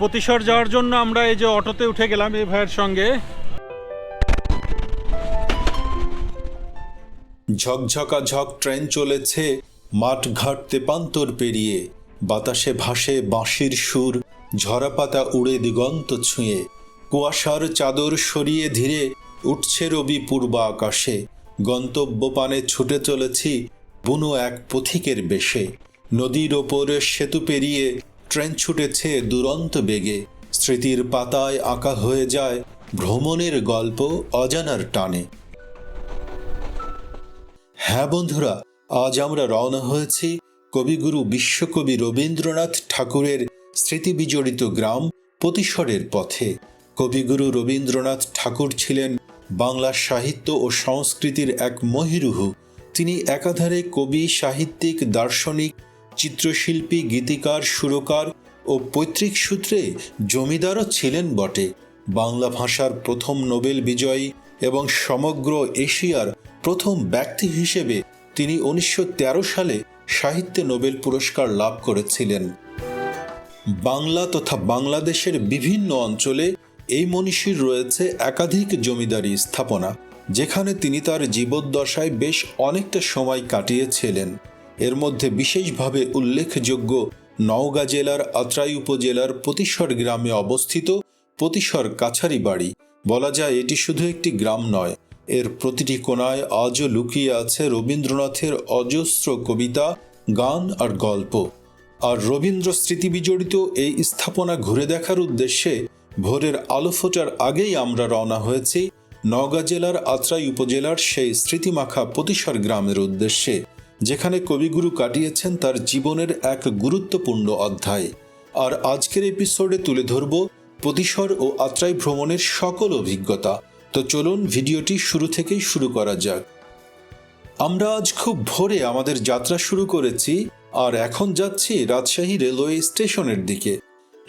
প্রতিসর যাওয়ার জন্য আমরা এই যে অটোতে উঠে গেলাম এই ভাইয়ের সঙ্গে। ঝকঝকা ঝক ট্রেন চলেছে মাঠঘাট তেপান্তর পেরিয়ে, বাতাসে ভাসে বাঁশির সুর, ঝরাপাতা উড়ে দিগন্ত ছুঁয়ে, কুয়াশার চাদর সরিয়ে ধীরে উঠছে রবি পূর্ব আকাশে গন্তব্য পানে ছুটে চলেছি বুনো এক পথিকের বেশে, নদীর ওপরে সেতু পেরিয়ে ট্রেন ছুটেছে দুরন্ত বেগে। স্মৃতির পাতায় আঁকা হয়ে যায় ভ্রমণের গল্প অজানার টানে। হ্যাঁ বন্ধুরা, আজ আমরা রওনা হয়েছি কবিগুরু বিশ্বকবি রবীন্দ্রনাথ ঠাকুরের স্মৃতি বিজড়িত গ্রাম প্রতিসরের পথে। কবিগুরু রবীন্দ্রনাথ ঠাকুর ছিলেন বাংলা সাহিত্য ও সংস্কৃতির এক মহিরুহু। তিনি একাধারে কবি, সাহিত্যিক, দার্শনিক চিত্রশিল্পী গীতিকার, সুরকার ও পৈতৃক সূত্রে জমিদারও ছিলেন বটে। বাংলা ভাষার প্রথম নোবেল বিজয়ী এবং সমগ্র এশিয়ার প্রথম ব্যক্তি হিসেবে তিনি উনিশশো তেরো সালে সাহিত্যে নোবেল পুরস্কার লাভ করেছিলেন। বাংলা তথা বাংলাদেশের বিভিন্ন অঞ্চলে এই মনীষীর রয়েছে একাধিক জমিদারি স্থাপনা, যেখানে তিনি তার জীবদ্দশায় বেশ অনেকটা সময় কাটিয়েছিলেন। এর মধ্যে বিশেষভাবে উল্লেখযোগ্য নওগাঁ জেলার আত্রাই উপজেলার প্রতিসর গ্রামে অবস্থিত প্রতিসর কাছারি বাড়ি বলা যায় এটি শুধু একটি গ্রাম নয়, এর প্রতিটি কোণায় আজও লুকিয়ে আছে রবীন্দ্রনাথের অজস্র কবিতা, গান আর গল্প। আর রবীন্দ্র স্মৃতি বিজড়িত এই স্থাপনা ঘুরে দেখার উদ্দেশ্যে ভোরের আলো ফোটার আগেই আমরা রওনা হয়েছি নওগাঁ জেলার আত্রাই উপজেলার সেই স্মৃতিমাখা প্রতিসর গ্রামের উদ্দেশ্যে। যেখানে কবিগুরু কাটিয়েছেন তার জীবনের এক গুরুত্বপূর্ণ অধ্যায়। আর আজকের এপিসোডে তুলে ধরব প্রতিসর ও আত্রাই ভ্রমণের সকল অভিজ্ঞতা। তো চলুন ভিডিওটি শুরু থেকেই শুরু করা যাক। আমরা আজ খুব ভোরে আমাদের যাত্রা শুরু করেছি, আর এখন যাচ্ছি রাজশাহী রেলওয়ে স্টেশনের দিকে।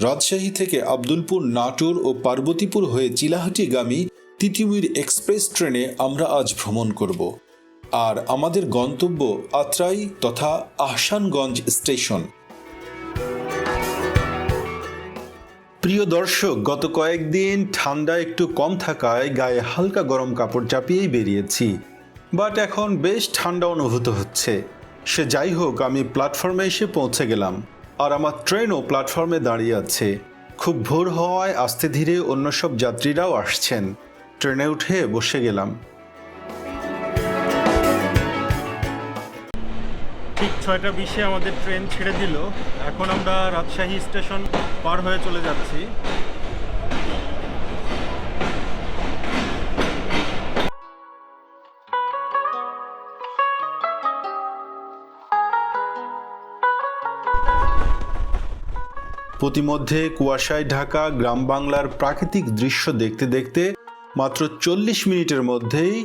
রাজশাহী থেকে আব্দুলপুর, নাটোর ও পার্বতীপুর হয়ে চিলাহাটিগামী তিতিউইর এক্সপ্রেস ট্রেনে আমরা আজ ভ্রমণ করব। আর আমাদের গন্তব্য আত্রাই তথা আহসানগঞ্জ স্টেশন। প্রিয় দর্শক, গত কয়েকদিন ঠান্ডা একটু কম থাকায় গায়ে হালকা গরম কাপড় চাপিয়েই বেরিয়েছি। বাট এখন বেশ ঠান্ডা অনুভূত হচ্ছে। সে যাই হোক, আমি প্ল্যাটফর্মে এসে পৌঁছে গেলাম। আর আমার ট্রেনও প্ল্যাটফর্মে দাঁড়িয়ে আছে। খুব ভোর হওয়ায় আস্তে ধীরে অন্য সব যাত্রীরাও আসছেন। ট্রেনে উঠে বসে গেলাম। ঠিক ছয়টা বিশে আমাদের ট্রেন ছেড়ে দিল। এখন আমরা রাজশাহী স্টেশন পার হয়ে চলে যাচ্ছি। প্রতিমধ্যে কুয়াশায় ঢাকা গ্রাম বাংলার প্রাকৃতিক দৃশ্য দেখতে দেখতে মাত্র চল্লিশ মিনিটের মধ্যেই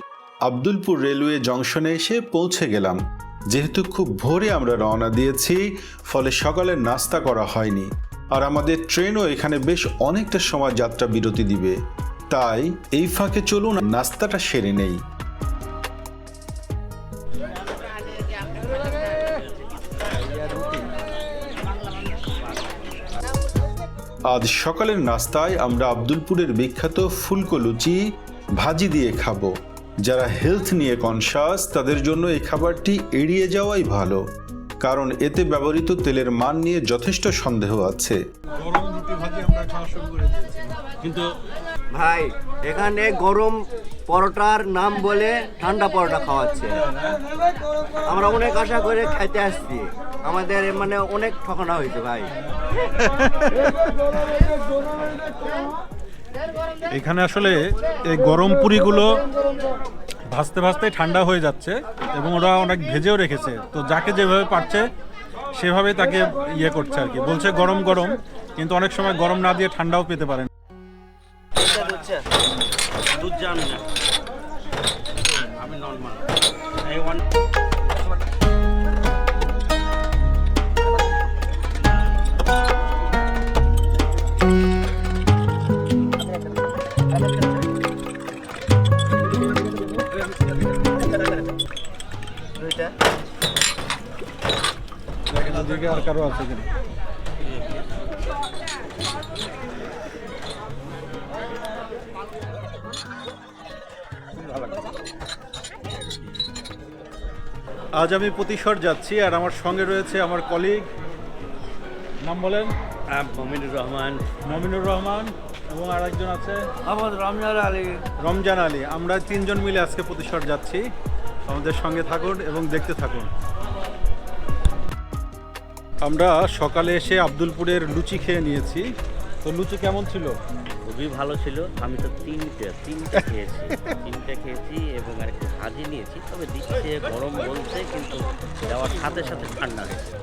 আব্দুলপুর রেলওয়ে জংশনে এসে পৌঁছে গেলাম। যেহেতু খুব ভোরে আমরা রওনা দিয়েছি, ফলে সকালের নাস্তা করা হয়নি। আর আমাদের ট্রেনও এখানে বেশ অনেকটা সময় যাত্রা বিরতি দিবে। তাই এই ফাঁকে চলুন, নাস্তাটা সেরে নেই। আজ সকালের নাস্তায় আমরা আব্দুলপুরের বিখ্যাত ফুলকো লুচি ভাজি দিয়ে খাব। যারা হেলথ নিয়ে কনসাস তাদের জন্য এই খাবারটি এড়িয়ে যাওয়াই ভালো। কারণ এতে ব্যবহৃত তেলের মান নিয়ে যথেষ্ট সন্দেহ আছে। গরম রুটি ভাজি আমরা খাওয়া শুরু করে দিয়েছি। কিন্তু ভাই এখানে গরম পরোটার নাম বলে ঠান্ডা পরোটা খাওয়াচ্ছে। আমরা অনেক আশা করে খাইতে আসছি। আমাদের মানে অনেক ঠকানো হয়েছে ভাই। এখানে আসলে এই গরম পুরিগুলো ভাজতে ভাজতে ঠান্ডা হয়ে যাচ্ছে এবং ওরা অনেক ভেজেও রেখেছে। তো যাকে যেভাবে পারছে সেভাবে তাকে ইয়ে করছে আর কি। বলছে গরম গরম, কিন্তু অনেক সময় গরম না দিয়ে ঠান্ডাও পেতে পারেন। আমি নর্মাল আর কারও আছে কিনা? আজ আমি প্রতিশর যাচ্ছি আর আমার সঙ্গে রয়েছে আমার কলিগ নাম বলেন? মমিনুর রহমান। মমিনুর রহমান এবং আরেকজন আছে? আমার রমজান আলী। রমজান আলী। আমরা তিনজন মিলে আজকে প্রতিশর যাচ্ছি। আমাদের সঙ্গে থাকুন এবং দেখতে থাকুন। আমরা সকালে এসে আব্দুলপুরের লুচি খেয়ে নিয়েছি। তো লুচি কেমন ছিল? খুবই ভালো ছিল। আমি তো তিনটে তিনটে খেয়েছি। তিনটে খেয়েছি এবং আর একটু ভাজি নিয়েছি। তবে দিচ্ছে গরম বলছে কিন্তু দেওয়ার সাথে সাথে ঠান্ডা হয়েছে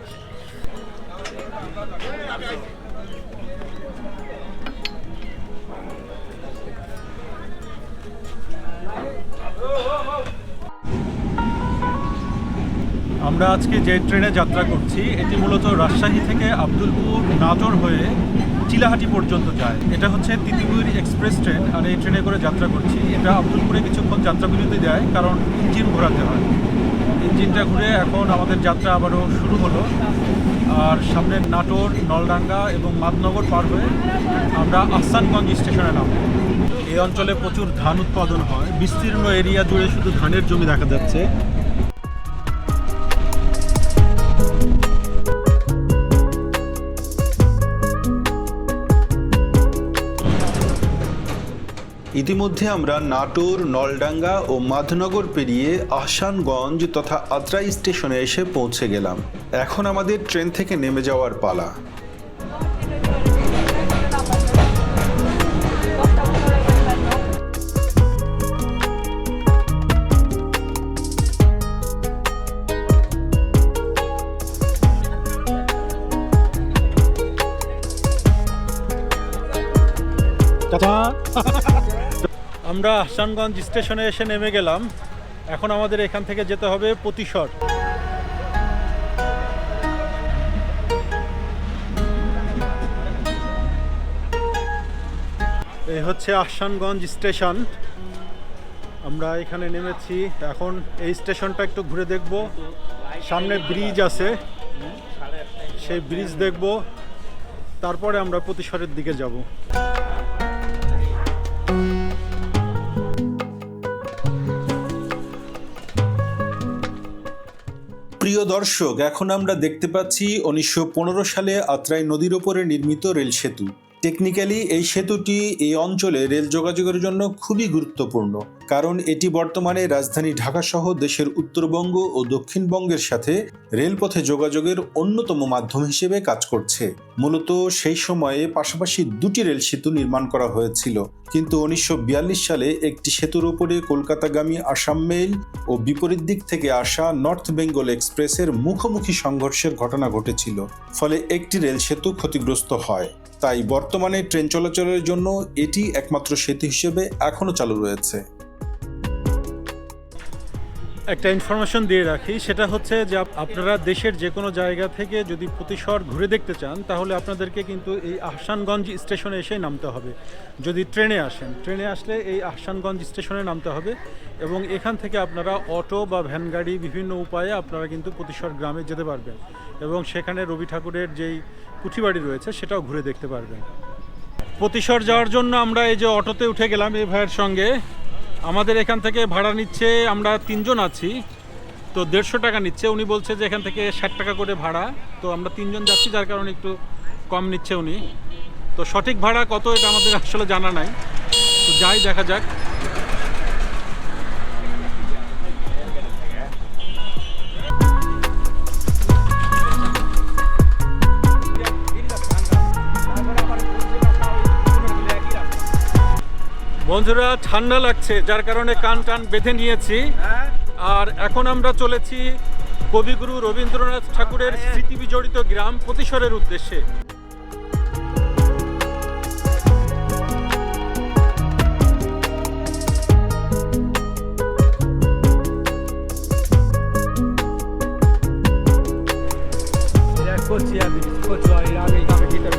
আমরা আজকে যে ট্রেনে যাত্রা করছি, এটি মূলত রাজশাহী থেকে আব্দুলপুর নাটোর হয়ে চিলাহাটি পর্যন্ত যায়। এটা হচ্ছে তিতুমির এক্সপ্রেস ট্রেন, আর এই ট্রেনে করে যাত্রা করছি। এটা আব্দুলপুরে কিছুক্ষণ যাত্রা বিরতি দেয়, কারণ ইঞ্জিন ঘোরাতে হয়। ইঞ্জিনটা ঘুরে এখন আমাদের যাত্রা আবারও শুরু হলো। আর সামনে নাটোর, নলডাঙ্গা এবং মাদনগর পার হয়ে আমরা আহসানগঞ্জ স্টেশনে নামবো। এই অঞ্চলে প্রচুর ধান উৎপাদন হয়। বিস্তীর্ণ এরিয়া জুড়ে শুধু ধানের জমি দেখা যাচ্ছে। ইতিমধ্যে আমরা নাটোর, নলডাঙ্গা ও মাধনগর পেরিয়ে আসানগঞ্জ তথা আত্রাই স্টেশনে এসে পৌঁছে গেলাম। এখন আমাদের ট্রেন থেকে নেমে যাওয়ার পালা। আমরা আহসানগঞ্জ স্টেশনে এসে নেমে গেলাম। এখন আমাদের এখান থেকে যেতে হবে প্রতিশর এই হচ্ছে আহসানগঞ্জ স্টেশন। আমরা এখানে নেমেছি। এখন এই স্টেশনটা একটু ঘুরে দেখব। সামনে ব্রিজ আছে। সেই ব্রিজ দেখব। তারপরে আমরা প্রতিশরের দিকে যাব। প্রিয় দর্শক, এখন আমরা দেখতে পাচ্ছি উনিশশো পনেরো সালে আত্রাই নদীর ওপরে নির্মিত রেল সেতু। টেকনিক্যালি এই সেতুটি এই অঞ্চলে রেল যোগাযোগের জন্য খুবই গুরুত্বপূর্ণ, কারণ এটি বর্তমানে রাজধানী ঢাকা সহ দেশের উত্তরবঙ্গ ও দক্ষিণবঙ্গের সাথে রেলপথে যোগাযোগের অন্যতম মাধ্যম হিসেবে কাজ করছে। মূলত সেই সময়ে পাশাপাশি দুটি রেল সেতু নির্মাণ করা হয়েছিল, কিন্তু উনিশশো বিয়াল্লিশ সালে একটি সেতুর উপরে কলকাতাগামী আসাম মেইল ও বিপরীত দিক থেকে আসা নর্থ বেঙ্গল এক্সপ্রেসের মুখোমুখি সংঘর্ষের ঘটনা ঘটেছিল, ফলে একটি রেল সেতু ক্ষতিগ্রস্ত হয়। তাই বর্তমানে ট্রেন চলাচলের জন্য এটি একমাত্র সেতু হিসেবে এখনও চালু রয়েছে। একটা ইনফরমেশন দিয়ে রাখি, সেটা হচ্ছে যে আপ- আপনারা দেশের যে কোনো জায়গা থেকে যদি প্রতিশর ঘুরে দেখতে চান, তাহলে আপনাদেরকে কিন্তু এই আহসানগঞ্জ স্টেশনে এসেই নামতে হবে। যদি ট্রেনে আসেন, ট্রেনে আসলে এই আহসানগঞ্জ স্টেশনে নামতে হবে এবং এখান থেকে আপনারা অটো বা ভ্যান গাড়ি বিভিন্ন উপায়ে আপনারা কিন্তু প্রতিশর গ্রামে যেতে পারবেন। এবং সেখানে রবি ঠাকুরের যেই কুঠিবাড়ি রয়েছে, সেটাও ঘুরে দেখতে পারবেন। প্রতিশর যাওয়ার জন্য আমরা এই যে অটোতে উঠে গেলাম এই ভাইয়ের সঙ্গে। আমাদের এখান থেকে ভাড়া নিচ্ছে, আমরা তিনজন আছি, তো দেড়শো টাকা নিচ্ছে। উনি বলছে যে এখান থেকে ষাট টাকা করে ভাড়া, তো আমরা তিনজন যাচ্ছি, যার কারণে একটু কম নিচ্ছে উনি। তো সঠিক ভাড়া কত, এটা আমাদের আসলে জানা নাই। তো যাই, দেখা যাক। বন্ধুরা ঠান্ডা লাগছে যার কারণে কান টান বেঁধে নিয়েছি। আর এখন আমরা চলেছি কবিগুরু রবীন্দ্রনাথ ঠাকুরের স্মৃতি বিজড়িত গ্রাম প্রতিশরের উদ্দেশ্যে।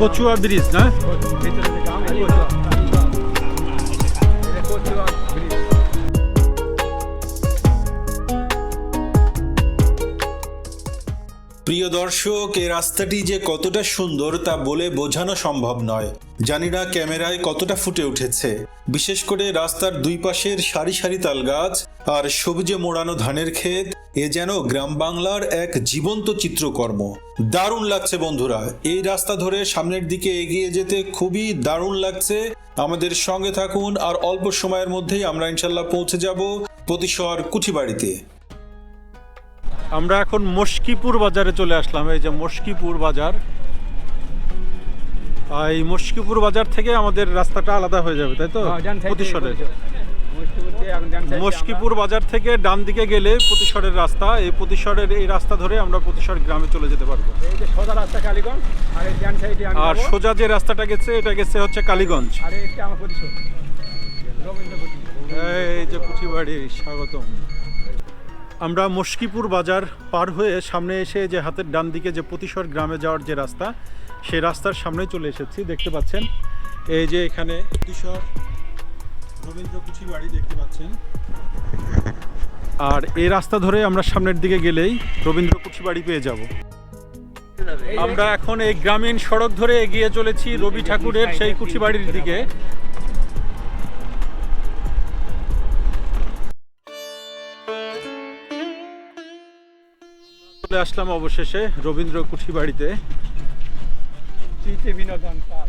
কচুয়া ব্রিজ না? প্রিয় দর্শক, এই রাস্তাটি যে কতটা সুন্দর তা বলে বোঝানো সম্ভব নয়। জানি না ক্যামেরায় কতটা ফুটে উঠেছে। বিশেষ করে রাস্তার দুই পাশের সারি সারি তাল গাছ আর সবুজে মোড়ানো ধানের ক্ষেত, এ যেন গ্রাম বাংলার এক জীবন্ত চিত্রকর্ম। দারুণ লাগছে বন্ধুরা, এই রাস্তা ধরে সামনের দিকে এগিয়ে যেতে খুবই দারুণ লাগছে। আমাদের সঙ্গে থাকুন আর অল্প সময়ের মধ্যেই আমরা ইনশাল্লাহ পৌঁছে যাব প্রতিশর কুঠিবাড়িতে। আমরা এখন মস্কিপুর বাজারে চলে আসলাম। এই যে মস্কিপুর বাজার। এই মস্কিপুর বাজার থেকে আমাদের রাস্তাটা আলাদা হয়ে যাবে তাই তো? প্রতিশরের মস্কিপুর বাজার থেকে ডান দিকে গেলে প্রতিশরের রাস্তা। এই প্রতিশরের এই রাস্তা ধরে আমরা প্রতিশর গ্রামে চলে যেতে পারব। আর। সোজা যে রাস্তাটা গেছে এটা গেছে হচ্ছে কালীগঞ্জ। এই যে কুঠিবাড়ি স্বাগতম। আমরা মস্কিপুর বাজার পার হয়ে সামনে এসে যে হাতের ডান দিকে যে প্রতিশর গ্রামে যাওয়ার যে রাস্তা, সেই রাস্তার সামনে চলে এসেছি। দেখতে পাচ্ছেন, এই যে এখানে প্রতিশর রবীন্দ্র কুচি বাড়ি দেখতে পাচ্ছেন। আর এই রাস্তা ধরে আমরা সামনের দিকে গেলেই রবীন্দ্র কুঠিবাড়ি পেয়ে যাব। আমরা এখন এই গ্রামীণ সড়ক ধরে এগিয়ে চলেছি রবি ঠাকুরের সেই কুঠিবাড়ির দিকে। আসলাম অবশেষে রবীন্দ্র কুঠি বাড়িতে বিনোদন পাল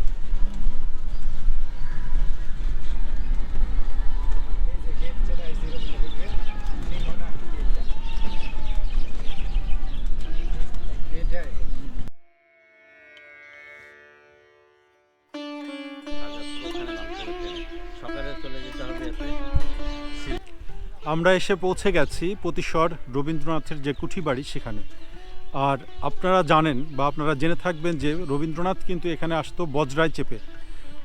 আমরা এসে পৌঁছে গেছি প্রতিশর রবীন্দ্রনাথের যে কুঠি বাড়ি সেখানে। আর আপনারা জানেন বা আপনারা জেনে থাকবেন যে রবীন্দ্রনাথ কিন্তু এখানে আসতো বজরায় চেপে।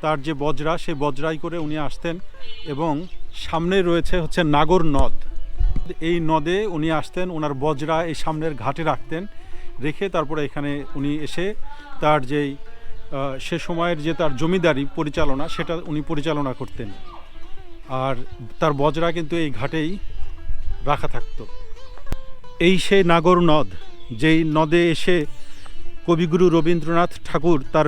তার যে বজরা, সেই বজরায় করে উনি আসতেন এবং সামনে রয়েছে হচ্ছে নাগর নদ। এই নদে উনি আসতেন ওনার বজরা এই সামনের ঘাটে রাখতেন, রেখে তারপরে এখানে উনি এসে তার যেই সে সময়ের যে তার জমিদারি পরিচালনা, সেটা উনি পরিচালনা করতেন। আর তার বজরা কিন্তু এই ঘাটেই রাখা থাকতো। এই সে নাগর নদ, যেই নদে এসে কবিগুরু রবীন্দ্রনাথ ঠাকুর তার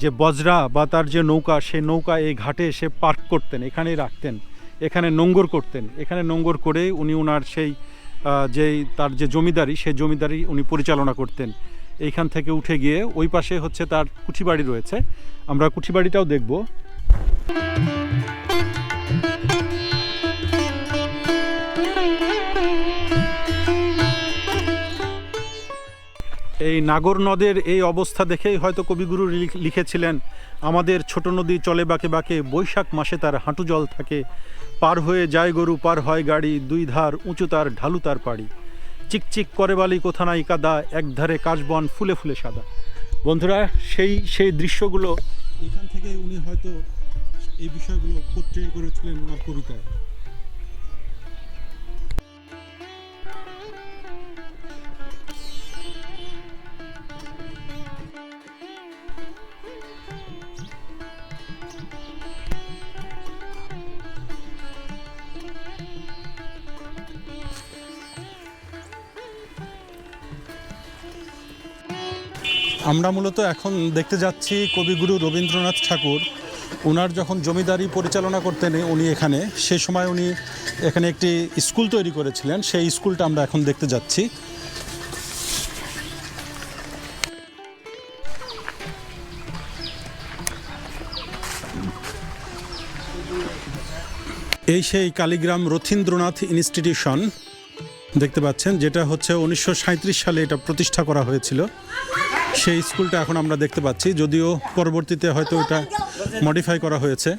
যে বজরা বা তার যে নৌকা সে নৌকা এই ঘাটে এসে পার্ক করতেন, এখানেই রাখতেন, এখানে নোঙ্গর করতেন। এখানে নোঙ্গর করে উনি ওনার সেই যেই তার যে জমিদারি, সেই জমিদারি উনি পরিচালনা করতেন। এইখান থেকে উঠে গিয়ে ওই পাশে হচ্ছে তার কুঠিবাড়ি রয়েছে। আমরা কুঠিবাড়িটাও দেখব। এই নাগর নদের এই অবস্থা দেখেই হয়তো কবিগুরু লিখ- লিখেছিলেন, আমাদের ছোট নদী চলে বাঁকে বাঁকে, বৈশাখ মাসে তার হাঁটু জল থাকে। পার হয়ে যায় গরু, পার হয় গাড়ি, দুই ধার উঁচু তার ঢালু তার পাড়ি। চিকচিক করে বালি কোথা নাই কাদা, এক ধারে কাশবন ফুলে ফুলে সাদা। বন্ধুরা, সেই সেই দৃশ্যগুলো এখান থেকে উনি হয়তো এই বিষয়গুলো পোট্রে করেছিলেন ওনার কবিতায়। আমরা মূলত এখন দেখতে যাচ্ছি কবিগুরু রবীন্দ্রনাথ ঠাকুর। ওনার যখন জমিদারি পরিচালনা করতেন উনি এখানে, সে সময় উনি এখানে একটি স্কুল তৈরি করেছিলেন, সেই স্কুলটা আমরা এখন দেখতে যাচ্ছি। এই সেই কালীগ্রাম রথীন্দ্রনাথ ইনস্টিটিউশন দেখতে পাচ্ছেন, যেটা হচ্ছে উনিশশো সাঁইত্রিশ সালে এটা প্রতিষ্ঠা করা হয়েছিল। সেই স্কুলটা এখন আমরা দেখতে পাচ্ছি, যদিও পরবর্তীতে হয়তো এটা মডিফাই করা হয়েছে।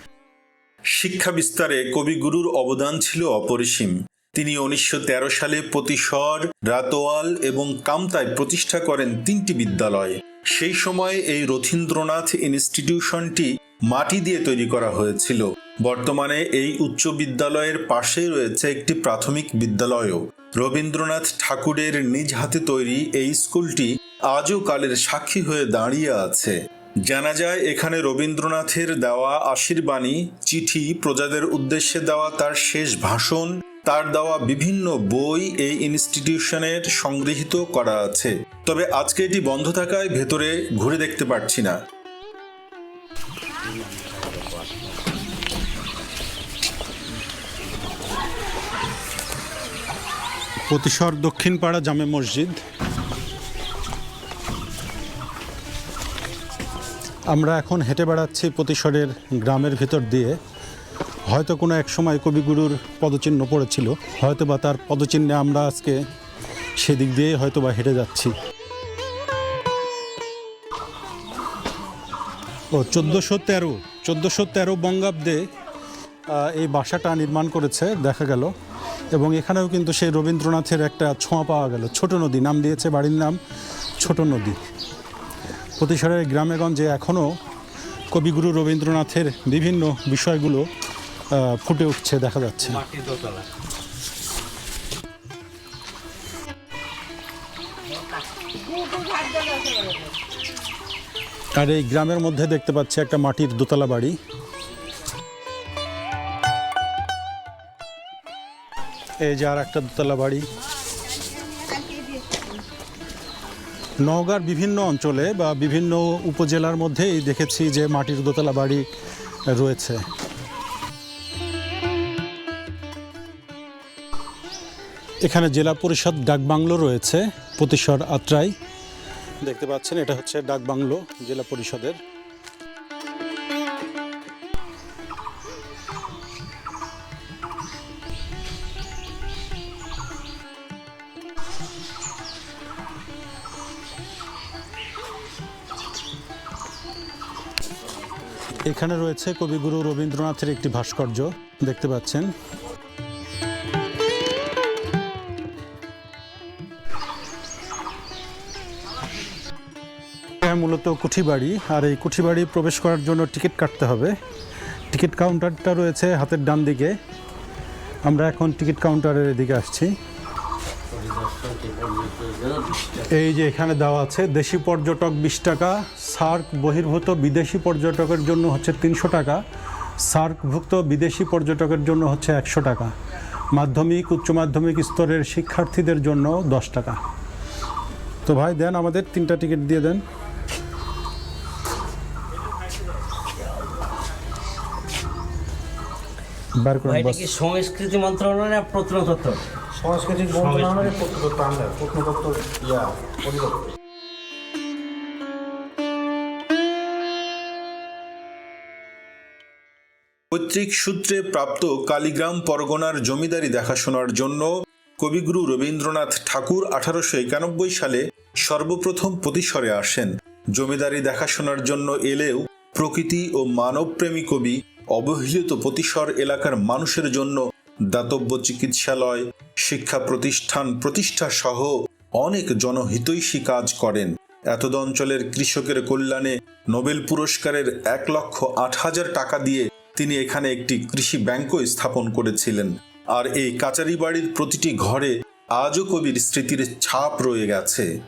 শিক্ষা বিস্তারে কবিগুরুর অবদান ছিল অপরিসীম। তিনি উনিশশো তেরো সালে প্রতিশর, রাতোয়াল এবং কামতায় প্রতিষ্ঠা করেন তিনটি বিদ্যালয়। সেই সময় এই রথীন্দ্রনাথ ইনস্টিটিউশনটি মাটি দিয়ে তৈরি করা হয়েছিল। বর্তমানে এই উচ্চ বিদ্যালয়ের পাশে রয়েছে একটি প্রাথমিক বিদ্যালয়ও। রবীন্দ্রনাথ ঠাকুরের নিজ হাতে তৈরি এই স্কুলটি আজও কালের সাক্ষী হয়ে দাঁড়িয়ে আছে। জানা যায়, এখানে রবীন্দ্রনাথের দেওয়া আশীর্বাণী, চিঠি, প্রজাদের উদ্দেশ্যে দেওয়া তার শেষ ভাষণ, তার দেওয়া বিভিন্ন বই এই ইনস্টিটিউশনের সংগৃহীত করা আছে। তবে আজকে এটি বন্ধ থাকায় ভেতরে ঘুরে দেখতে পারছি না। প্রতিশর দক্ষিণ পাড়া জামে মসজিদ। আমরা এখন হেঁটে বেড়াচ্ছি প্রতিশরের গ্রামের ভিতর দিয়ে। হয়তো কোনো এক সময় কবিগুরুর পদচিহ্ন পড়েছিল হয়তো বা তার পদচিহ্নে আমরা আজকে সেদিক দিয়ে হয়তো বা হেঁটে যাচ্ছি। ও, চোদ্দোশো তেরো চোদ্দোশো তেরো বঙ্গাব্দে এই বাসাটা নির্মাণ করেছে, দেখা গেল। এবং এখানেও কিন্তু সেই রবীন্দ্রনাথের একটা ছোঁয়া পাওয়া গেল। ছোট নদী, নাম দিয়েছে বাড়ির নাম ছোট নদী। প্রতিশরের গ্রামেগঞ্জে এখনও কবিগুরু রবীন্দ্রনাথের বিভিন্ন বিষয়গুলো ফুটে উঠছে, দেখা যাচ্ছে। আর এই গ্রামের মধ্যে দেখতে পাচ্ছি একটা মাটির দোতলা বাড়ি। এই যে আর একটা দোতলা বাড়ি। নওগাঁর বিভিন্ন অঞ্চলে বা বিভিন্ন উপজেলার মধ্যেই দেখেছি যে মাটির দোতলা বাড়ি রয়েছে। এখানে জেলা পরিষদ ডাকবাংলো রয়েছে প্রতিশর আত্রাই। দেখতে পাচ্ছেন, এটা হচ্ছে ডাকবাংলো জেলা পরিষদের এখানে রয়েছে কবিগুরু রবীন্দ্রনাথের একটি ভাস্কর্য। দেখতে পাচ্ছেন। মূলত কুঠিবাড়ি, আর এই কুঠিবাড়ি প্রবেশ করার জন্য টিকিট কাটতে হবে। টিকিট কাউন্টারটা রয়েছে হাতের ডান দিকে। আমরা এখন টিকিট কাউন্টারের এদিকে আসছি। এই যে এখানে দেওয়া আছে দেশি পর্যটক বিশ টাকা সার্ক বহির্ভূত বিদেশি পর্যটকের জন্য হচ্ছে তিনশো টাকা সার্কভুক্ত বিদেশি পর্যটকের জন্য হচ্ছে একশো টাকা মাধ্যমিক উচ্চ মাধ্যমিক স্তরের শিক্ষার্থীদের জন্য দশ টাকা। তো ভাই দেন আমাদের তিনটা টিকিট দিয়ে দেন। সংস্কৃতি মন্ত্রণালয় প্রত্নতত্ত্ব? সাংস্কৃতিক মন্ত্রণালয়ের প্রত্নতত্ত্ব আমরা প্রত্নতত্ত্ব ইয়া পরিদপ্তর পৈতৃক সূত্রে প্রাপ্ত কালীগ্রাম পরগনার জমিদারি দেখাশোনার জন্য কবিগুরু রবীন্দ্রনাথ ঠাকুর আঠারোশো একানব্বই সালে সর্বপ্রথম প্রতিসরে আসেন। জমিদারি দেখাশোনার জন্য এলেও প্রকৃতি ও মানবপ্রেমী কবি অবহেলিত প্রতিসর এলাকার মানুষের জন্য দাতব্য চিকিৎসালয়, শিক্ষা প্রতিষ্ঠান, প্রতিষ্ঠা সহ অনেক জনহিতৈষী কাজ করেন। এতদ অঞ্চলের কৃষকের কল্যাণে নোবেল পুরস্কারের এক লক্ষ আট হাজার টাকা দিয়ে তিনি এখানে একটি কৃষি ব্যাংকও স্থাপন করেছিলেন। আর এই কাচারি বাড়ির প্রতিটি ঘরে আজও কবির স্মৃতির ছাপ রয়ে গেছে।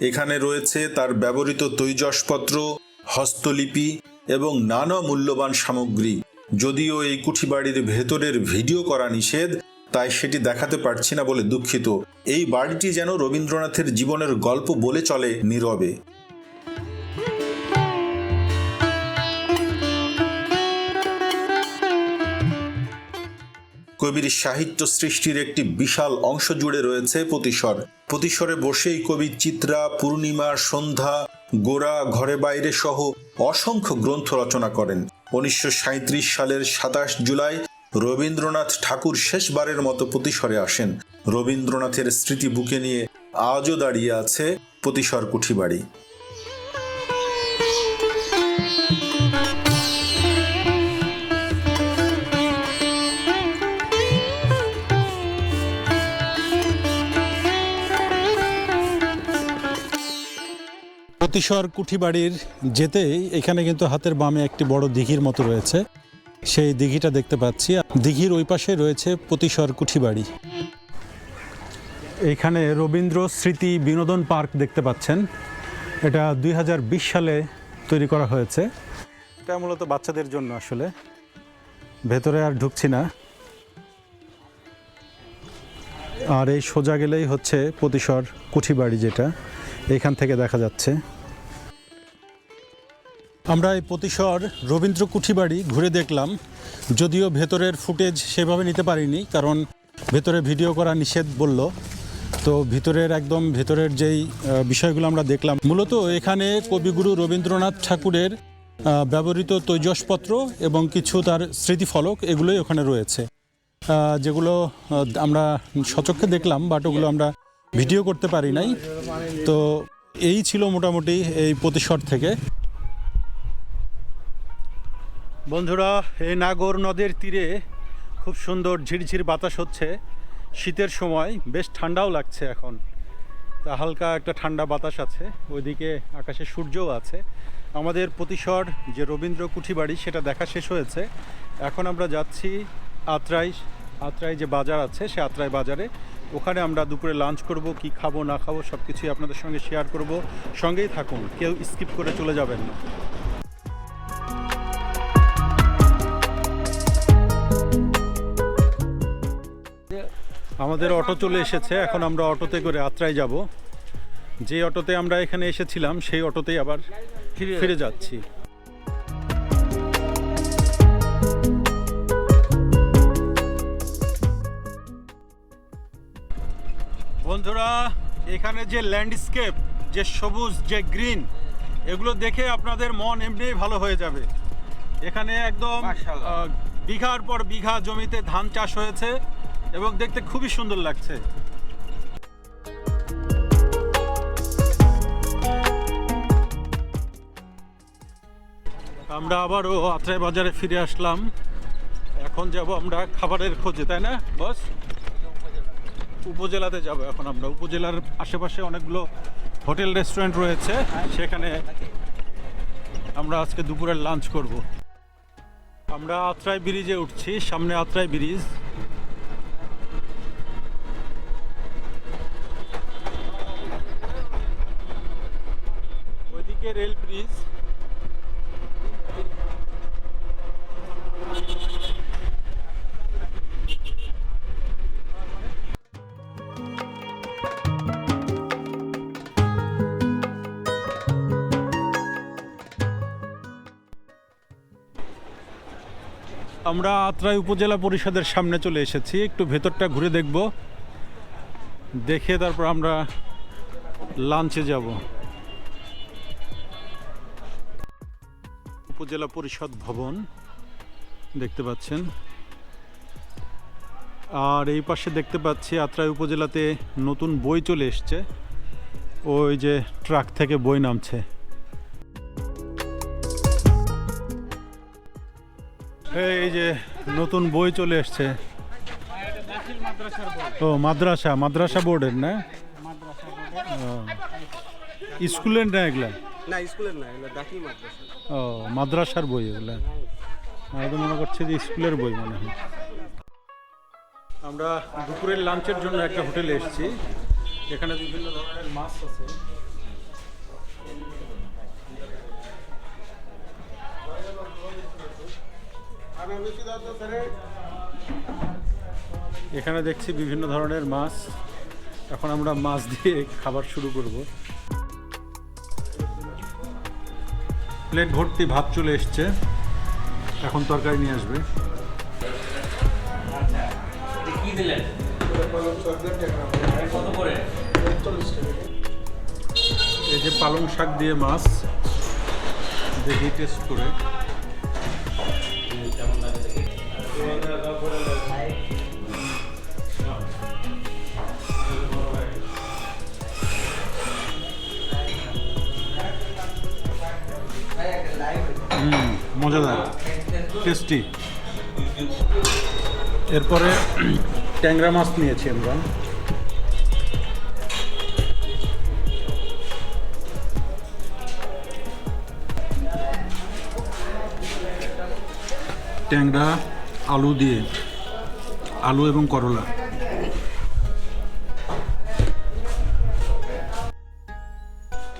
এখানে রয়েছে তার ব্যবহৃত তৈজসপত্র, হস্তলিপি এবং নানা মূল্যবান সামগ্রী। যদিও এই কুঠিবাড়ির ভেতরের ভিডিও করা নিষেধ, তাই সেটি দেখাতে পারছি না বলে দুঃখিত। এই বাড়িটি যেন রবীন্দ্রনাথের জীবনের গল্প বলে চলে নীরবে। কবির সাহিত্য সৃষ্টির একটি বিশাল অংশ জুড়ে রয়েছে প্রতিস্বর প্রতিস্বরে বসেই কবি চিত্রা, পূর্ণিমা, সন্ধ্যা, গোরা, ঘরে বাইরে সহ অসংখ্য গ্রন্থ রচনা করেন। উনিশশো সাঁইত্রিশ সালের সাতাশ জুলাই রবীন্দ্রনাথ ঠাকুর শেষবারের মতো প্রতিসরে আসেন। রবীন্দ্রনাথের স্মৃতি বুকে নিয়ে আজও দাঁড়িয়ে আছে প্রতিসর কুঠিবাড়ি। প্রতিশর কুঠিবাড়ির যেতেই এখানে কিন্তু হাতের বামে একটি বড় দিঘির মতো রয়েছে। সেই দিঘিটা দেখতে পাচ্ছি। দিঘির ওই পাশে রয়েছে প্রতিশর কুঠিবাড়ি। এখানে রবীন্দ্র স্মৃতি বিনোদন পার্ক দেখতে পাচ্ছেন। এটা দুই হাজার বিশ সালে তৈরি করা হয়েছে। এটা মূলত বাচ্চাদের জন্য আসলে। ভেতরে আর ঢুকছি না। আর এই সোজা গেলেই হচ্ছে প্রতিশর কুঠিবাড়ি যেটা। এখান থেকে দেখা যাচ্ছে। আমরা এই প্রতিশর রবীন্দ্র কুঠিবাড়ি ঘুরে দেখলাম, যদিও ভেতরের ফুটেজ সেভাবে নিতে পারিনি, কারণ ভেতরে ভিডিও করা নিষেধ বলল। তো ভিতরের একদম ভেতরের যেই বিষয়গুলো আমরা দেখলাম, মূলত এখানে কবিগুরু রবীন্দ্রনাথ ঠাকুরের ব্যবহৃত তৈজসপত্র এবং কিছু তার স্মৃতিফলক এগুলোই ওখানে রয়েছে। যেগুলো আমরা সচক্ষে দেখলাম, বাট ওগুলো আমরা ভিডিও করতে পারি নাই। তো এই ছিল মোটামুটি এই প্রতিশর থেকে। বন্ধুরা, এই নাগর নদের তীরে খুব সুন্দর ঝিরঝির বাতাস হচ্ছে। শীতের সময় বেশ ঠান্ডাও লাগছে এখন। তা হালকা একটা ঠান্ডা বাতাস আছে, ওইদিকে আকাশে সূর্যও আছে। আমাদের প্রতিশর যে রবীন্দ্র কুঠিবাড়ি, সেটা দেখা শেষ হয়েছে। এখন আমরা যাচ্ছি আত্রাই আত্রাই যে বাজার আছে, সে আত্রাই বাজারে। ওখানে আমরা দুপুরে লাঞ্চ করব, কি খাব, না খাব সব কিছুই আপনাদের সঙ্গে শেয়ার করব। সঙ্গেই থাকুন, কেউ স্কিপ করে চলে যাবেন না। আমাদের অটো চলে এসেছে এখন আমরা অটোতে করে আত্রায় যাব। যে অটোতে আমরা এখানে এসেছিলাম সেই অটোতেই আবার ফিরে যাচ্ছি। বন্ধুরা এখানে যে ল্যান্ডস্কেপ যে সবুজ যে গ্রিন এগুলো দেখে আপনাদের মন এমনিই ভালো হয়ে যাবে। এখানে একদম বিঘার পর বিঘা জমিতে ধান চাষ হয়েছে। এবং দেখতে খুবই সুন্দর লাগছে। আমরা আবারও আত্রাই বাজারে ফিরে আসলাম। এখন যাব আমরা খাবারের খোঁজে, তাই না, বস? উপজেলাতে যাব এখন আমরা। উপজেলার আশেপাশে অনেকগুলো হোটেল, রেস্টুরেন্ট রয়েছে। সেখানে আমরা আজকে দুপুরের লাঞ্চ করব। আমরা আত্রাই ব্রিজে উঠছি, সামনে আত্রাই ব্রিজ। আমরা আত্রাই উপজেলা পরিষদের সামনে চলে এসেছি। একটু ভেতরটা ঘুরে দেখব। দেখে তারপর আমরা লাঞ্চে যাব। উপজেলা পরিষদ ভবন দেখতে পাচ্ছেন। আর এই পাশে দেখতে পাচ্ছি আত্রাই উপজেলাতে নতুন বই চলে এসছে। ওই যে ট্রাক থেকে বই নামছে। এই যে নতুন বই চলে এসছে। ও মাদ্রাসা মাদ্রাসা বোর্ডের না। স্কুলের না এগুলা? না স্কুলের না এগুলো দাখিল মাদ্রাসা। ও মাদ্রাসার বই এগুলা। আমি তো মনে করছি যে স্কুলের বই মনে হয়। আমরা দুপুরের লাঞ্চের জন্য একটা হোটেলে এসেছি। এখানে বিভিন্ন ধরনের মাছ আছে। এখানে দেখছি বিভিন্ন ধরনের মাছ। এখন আমরা মাছ দিয়ে খাবার শুরু করব। প্লেট ভর্তি ভাত চলে এসছে। এখন তরকারি নিয়ে আসবে। এই যে পালং শাক দিয়ে মাছ দেখি টেস্ট করে। মজাদার। টেস্টি। এরপরে ট্যাংরা মাছ নিয়েছি আমরা। ট্যাংরা আলু দিয়ে আলু এবং করলা।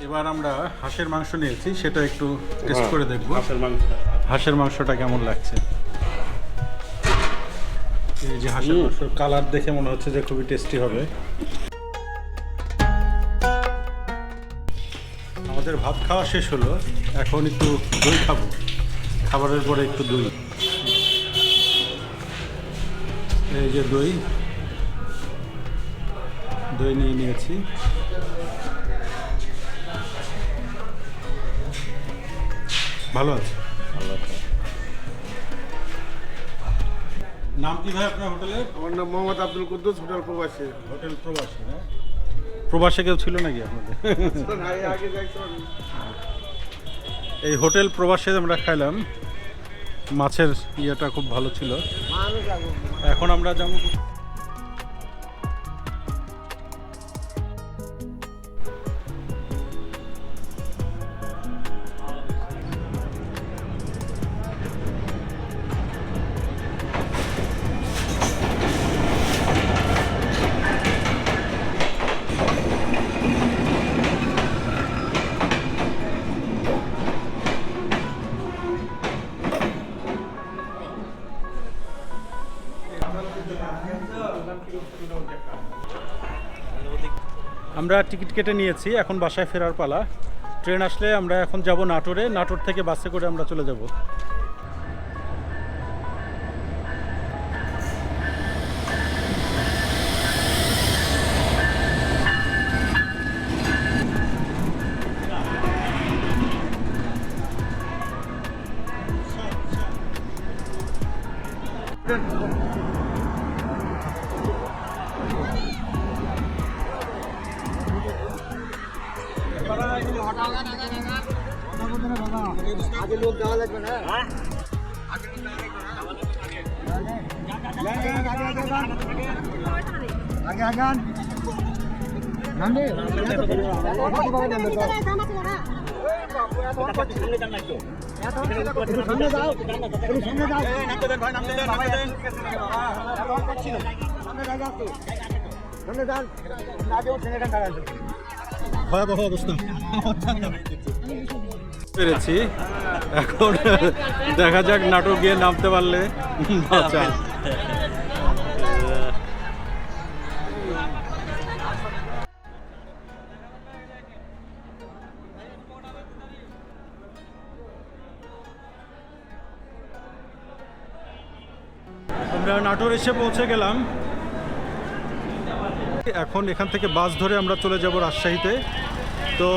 এবার আমরা হাঁসের মাংস নিয়েছি সেটা একটু টেস্ট করে দেখব। হাঁসের মাংসটা কেমন লাগছে? এই যে হাঁসের মাংস কালার দেখে মনে হচ্ছে যে খুবই টেস্টি হবে। আমাদের আমাদের ভাত খাওয়া শেষ হলো এখন একটু দই খাব। খাবারের পরে একটু দই। এই যে দই। দই নিয়ে নিয়েছি। ভালো আছে? নাম কি ভাই আপনার হোটেলের আমার নাম মোহাম্মদ আব্দুল কুদ্দুস হোটেল প্রবাসী। হোটেল প্রবাসী না প্রবাসে কেউ ছিল নাকি আপনাদের? এই হোটেল প্রবাসে আমরা খাইলাম। মাছের ইয়েটা খুব ভালো ছিল। এখন আমরা যাব আমরা টিকিট কেটে নিয়েছি, এখন বাসায় ফেরার পালা। ট্রেন আসলে আমরা এখন যাব নাটোরে, নাটোর থেকে বাসে করে আমরা চলে যাব। ভয়াবহ অবস্থা পেরেছি। এখন দেখা যাক নাটক গিয়ে নামতে পারলে। নাটোর এসে পৌঁছে গেলাম। এখন এখান থেকে বাস ধরে আমরা চলে যাব রাজশাহীতে। তো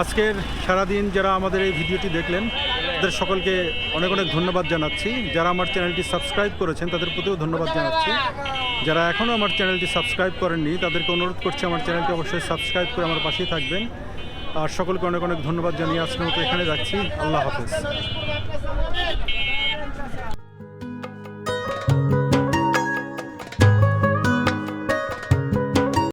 আজকের সারাদিন যারা আমাদের এই ভিডিওটি দেখলেন, তাদের সকলকে অনেক অনেক ধন্যবাদ জানাচ্ছি। যারা আমার চ্যানেলটি সাবস্ক্রাইব করেছেন, তাদের প্রতিও ধন্যবাদ জানাচ্ছি। যারা এখনও আমার চ্যানেলটি সাবস্ক্রাইব করেননি, তাদেরকে অনুরোধ করছি আমার চ্যানেলটি অবশ্যই সাবস্ক্রাইব করে আমার পাশেই থাকবেন। আর সকলকে অনেক অনেক ধন্যবাদ জানিয়ে আজকের মতো এখানে যাচ্ছি। আল্লাহ হাফেজ।